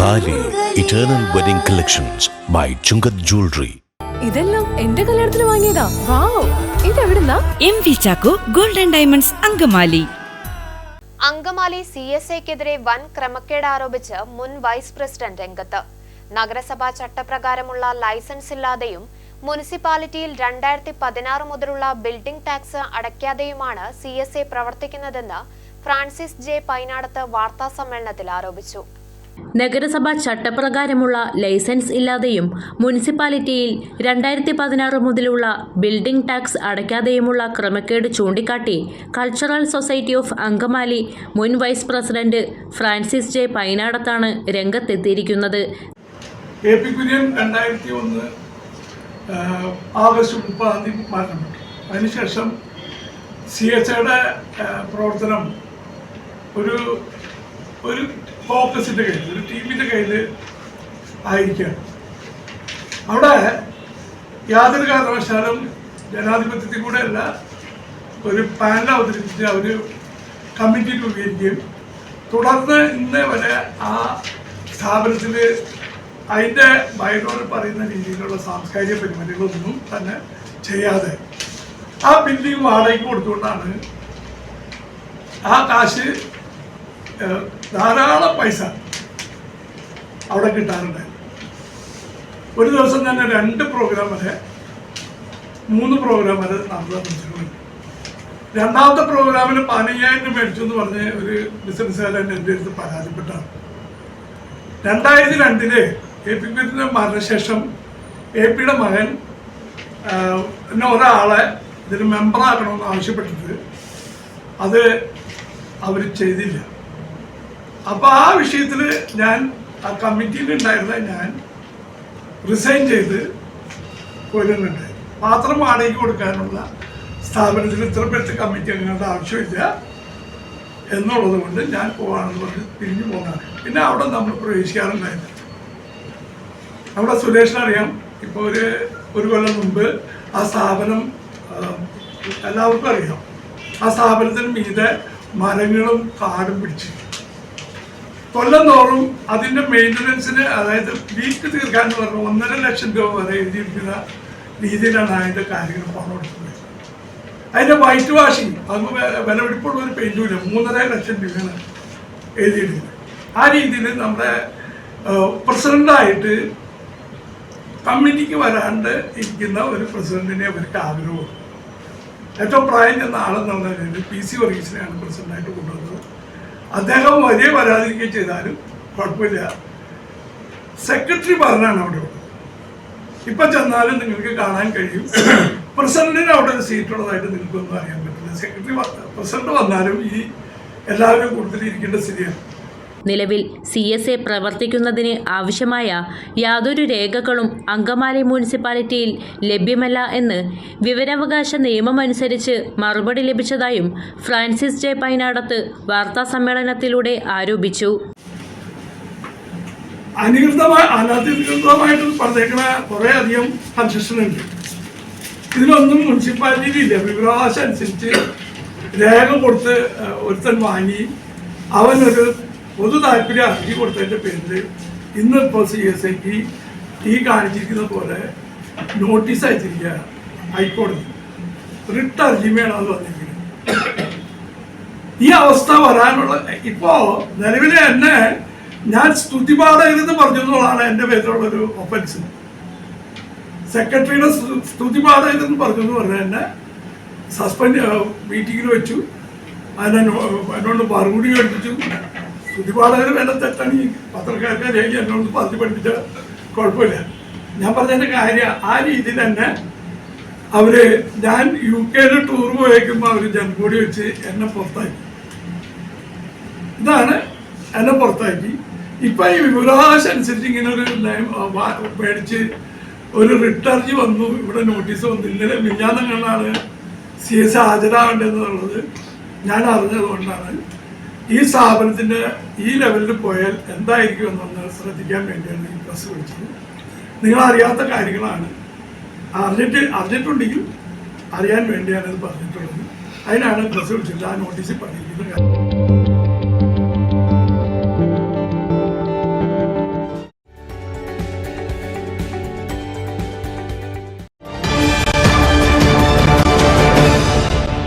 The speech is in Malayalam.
Thali eternal wedding collections by Chungath jewellery ഇതെല്ലാം എന്റെ കല്യാണത്തിന് വാങ്ങിയതാ. Wow. ഇതെവിടുന്നാ? M V Chacko golden diamonds Angamaly. Angamaly C S എക്കെതിരെ വൻ ക്രമക്കേട് ആരോപിച്ച് മുൻ വൈസ് പ്രസിഡന്റ് രംഗത്ത്. നഗരസഭാ ചട്ടപ്രകാരമുള്ള ലൈസൻസ് ഇല്ലാതെയും മുനിസിപ്പാലിറ്റിയിൽ രണ്ടായിരത്തി പതിനാറ് മുതലുള്ള ബിൽഡിംഗ് ടാക്സ് അടയ്ക്കാതെയുമാണ് സി എസ് എ പ്രവർത്തിക്കുന്നതെന്ന് ഫ്രാൻസിസ് ജെ പൈനാടത്ത് വാർത്താസമ്മേളനത്തിൽ ആരോപിച്ചു. നഗരസഭ ചട്ടപ്രകാരമുള്ള ലൈസൻസ് ഇല്ലാതെയും മുനിസിപ്പാലിറ്റിയിൽ രണ്ടായിരത്തി പതിനാറ് മുതലുള്ള ബിൽഡിംഗ് ടാക്സ് അടയ്ക്കാതെയുമുള്ള ക്രമക്കേട് ചൂണ്ടിക്കാട്ടി കൾച്ചറൽ സൊസൈറ്റി ഓഫ് അങ്കമാലി മുൻ വൈസ് പ്രസിഡന്റ് ഫ്രാൻസിസ് ജെ പൈനാടത്താണ് രംഗത്തെത്തിയിരിക്കുന്നത്. ആഗസ്റ്റ് മുപ്പതാം തീയതി മരണപ്പെട്ടു അതിനുശേഷം സി എച്ച് പ്രവർത്തനം ഒരു ഒരു ഫോക്കസിന്റെ കയ്യിൽ ഒരു ടീമിന്റെ കയ്യിൽ ആയിരിക്കുകയാണ് അവിടെ യാതൊരു കാരണവശാലും ജനാധിപത്യത്തിൽ കൂടെ അല്ല ഒരു പാനൽ അവതരിപ്പിച്ച് അവർ കമ്മിറ്റി രൂപീകരിക്കുകയും തുടർന്ന് ഇന്ന് വരെ ആ സ്ഥാപനത്തിൽ അതിന്റെ ബൈലോയിൽ പറയുന്ന രീതിയിലുള്ള സാംസ്കാരിക പരിപാടികളൊന്നും തന്നെ ചെയ്യാതെ ആ ബിൽഡിംഗ് വാടകയ്ക്ക് കൊടുത്തുകൊണ്ടാണ് ആ കാശ് ധാരാളം പൈസ അവിടെ കിട്ടാറുണ്ട്. ഒരു ദിവസം തന്നെ രണ്ട് പ്രോഗ്രാം വരെ മൂന്ന് പ്രോഗ്രാം വരെ നടന്നിട്ടുണ്ട് രണ്ടാമത്തെ പ്രോഗ്രാമിന് പതിനയ്യായിരം മേടിച്ചു എന്ന് പറഞ്ഞ് ഒരു ബിസിനസ്സുകാരൻ എന്റെ അടുത്ത് പരാതിപ്പെട്ടാണ്. രണ്ടായിരത്തി രണ്ടിൽ എ പി പിന്റെ മരണശേഷം എ പിയുടെ മകൻ പിന്നെ ഒരാളെ ഇതിന് മെമ്പറാക്കണമെന്ന് ആവശ്യപ്പെട്ടിട്ട് അത് അവർ ചെയ്തില്ല. അപ്പോൾ ആ വിഷയത്തിൽ ഞാൻ ആ കമ്മിറ്റിയിൽ ഉണ്ടായിരുന്ന ഞാൻ റിസൈൻ ചെയ്ത് പോരുന്നുണ്ടായി പാത്രം വാടകയ്ക്ക് കൊടുക്കാനുള്ള സ്ഥാപനത്തിൽ ഇത്ര പേർക്ക് കമ്മിറ്റി അങ്ങനെ ആവശ്യമില്ല എന്നുള്ളത് കൊണ്ട് ഞാൻ പോകാണെന്ന് പറഞ്ഞ് പിരിഞ്ഞു പോകാൻ പിന്നെ അവിടെ നമ്മൾ പ്രവേശിക്കാറുണ്ടായില്ല. നമ്മുടെ സുരേഷിനറിയാം ഇപ്പോൾ ഒരു ഒരു കൊല്ലം മുമ്പ് ആ സ്ഥാപനം എല്ലാവർക്കും അറിയാം. ആ സ്ഥാപനത്തിന് മീതെ മരങ്ങളും കാടും പിടിച്ച് കൊല്ലം തോറും അതിന്റെ മെയിന്റനൻസിന് അതായത് വീക്ക് തീർക്കാൻ പറഞ്ഞ ഒന്നര ലക്ഷം രൂപ വരെ എഴുതിയിരിക്കുന്ന രീതിയിലാണ് അതിന്റെ കാര്യങ്ങൾ പണം കൊടുക്കുന്നത് അതിന്റെ വൈറ്റ് വാഷിംഗ് അത് വിലപിടിപ്പുള്ള ഒരു പെയിന്റുമില്ല മൂന്നര ലക്ഷം രൂപയാണ് എഴുതിയിരിക്കുന്നത്. ആ രീതിയിൽ നമ്മുടെ പ്രസിഡന്റായിട്ട് കമ്മിറ്റിക്ക് വരാണ്ട് ഇരിക്കുന്ന ഒരു പ്രസിഡന്റിനെ അവർക്ക് ആഗ്രഹമുണ്ട്. ഏറ്റവും പ്രായം ചെന്ന ആളെന്നുള്ള പി സി വർഗീസിനെയാണ് പ്രസിഡന്റായിട്ട് കൊണ്ടുവന്നത്. അദ്ദേഹം വലിയ വരാതിരിക്കുകയും ചെയ്താലും കുഴപ്പമില്ല. സെക്രട്ടറി പറഞ്ഞാണ് അവിടെ ഇപ്പൊ ചെന്നാലും നിങ്ങൾക്ക് കാണാൻ കഴിയും. പ്രസിഡന്റിന് അവിടെ ഒരു സീറ്റ് ഉള്ളതായിട്ട് നിങ്ങൾക്കൊന്നും അറിയാൻ പറ്റില്ല. സെക്രട്ടറി പ്രസിഡന്റ് വന്നാലും ഈ എല്ലാവരും കൂടുതൽ ഇരിക്കേണ്ട സ്ഥിതിയാണ്. നിലവിൽ സി എസ് എ പ്രവർത്തിക്കുന്നതിന് ആവശ്യമായ യാതൊരു രേഖകളും അങ്കമാലി മുനിസിപ്പാലിറ്റിയിൽ ലഭ്യമല്ല എന്ന് വിവരാവകാശ നിയമമനുസരിച്ച് മറുപടി ലഭിച്ചതായും ഫ്രാൻസിസ് ജെ പൈനാടത്ത് വാർത്താസമ്മേളനത്തിലൂടെ ആരോപിച്ചു. അനധികൃതമായ അനധികൃതമായിട്ട് പറഞ്ഞേക്കുന്ന കുറേ അധികം കൺസെഷൻ ഉണ്ട് ഇതിലൊന്നും മുനിസിപ്പാലിറ്റിയിൽ ഇല്ല. വിവരാവകാശം അനുസരിച്ച് രേഖ കൊടുത്ത് ഒരുത്തൻ വാങ്ങി അവനൊരു പൊതു താല്പര്യം അർജി കൊടുത്തതിന്റെ പേരിൽ ഇന്നിപ്പോൾ സി എസ് ഐക്ക് ഈ കാണിച്ചിരിക്കുന്ന പോലെ നോട്ടീസ് അയച്ചിരിക്കുക ഹൈക്കോടതി. റിട്ട് അർജി അത് വന്നിരിക്കുന്നത് ഈ അവസ്ഥ വരാനുള്ള ഇപ്പോ നിലവിലെ എന്നെ ഞാൻ സ്തുതി പാടരുതെന്ന് പറഞ്ഞു എന്നുള്ളതാണ് എന്റെ പേരിലുള്ള ഒരു ഒഫൻസ് സെക്രട്ടറിയുടെ സ്തുതിപാടരുതെന്ന് സ്തുതി പാടരുതെന്ന് പറഞ്ഞു എന്ന് പറഞ്ഞാൽ എന്നെ സസ്പെൻഡ് മീറ്റിങ്ങിൽ വെച്ചു. അതിനെ എന്നോട് മറുപടി പഠിപ്പിച്ചു സ്തുതി പാടകർ വേണ്ട തെറ്റാണ് ഈ പത്രക്കാർക്ക് രേഖ എന്നോട് പറഞ്ഞു പഠിപ്പിച്ച കുഴപ്പമില്ല. ഞാൻ പറഞ്ഞതിന്റെ കാര്യം ആ രീതിയിൽ തന്നെ അവർ ഞാൻ യു കെയിൽ ടൂർ പോയേക്കുമ്പോൾ അവർ ജനകൂടി വെച്ച് എന്നെ പുറത്താക്കി. ഇതാണ് എന്നെ പുറത്താക്കി. ഇപ്പൊ ഈ വിവരാവകാശം അനുസരിച്ച് ഇങ്ങനെ ഒരു പേടിച്ച് ഒരു റിട്ടർജി വന്നു. ഇവിടെ നോട്ടീസ് വന്നു. ഇന്നലെ മിഞ്ഞാന്നങ്ങളാണ് സി എസ് ഹാജരാകേണ്ടതെന്നുള്ളത് ഞാൻ അറിഞ്ഞത് കൊണ്ടാണ്. ഈ സ്ഥാപനത്തിന് ഈ ലെവലിൽ പോയാൽ എന്തായിരിക്കും എന്നൊന്ന് ശ്രദ്ധിക്കാൻ വേണ്ടിയാണ് ഈ പ്രസ് വിളിച്ചത്. നിങ്ങളറിയാത്ത കാര്യങ്ങളാണ്. അറിഞ്ഞിട്ട് അറിഞ്ഞിട്ടുണ്ടെങ്കിൽ അറിയാൻ വേണ്ടിയാണ് ഇത് പറഞ്ഞിട്ടുള്ളത്. അതിനാണ് പ്രസ് വിളിച്ചിട്ട് ആ നോട്ടീസിൽ പറഞ്ഞിരിക്കുന്നത് കാര്യം.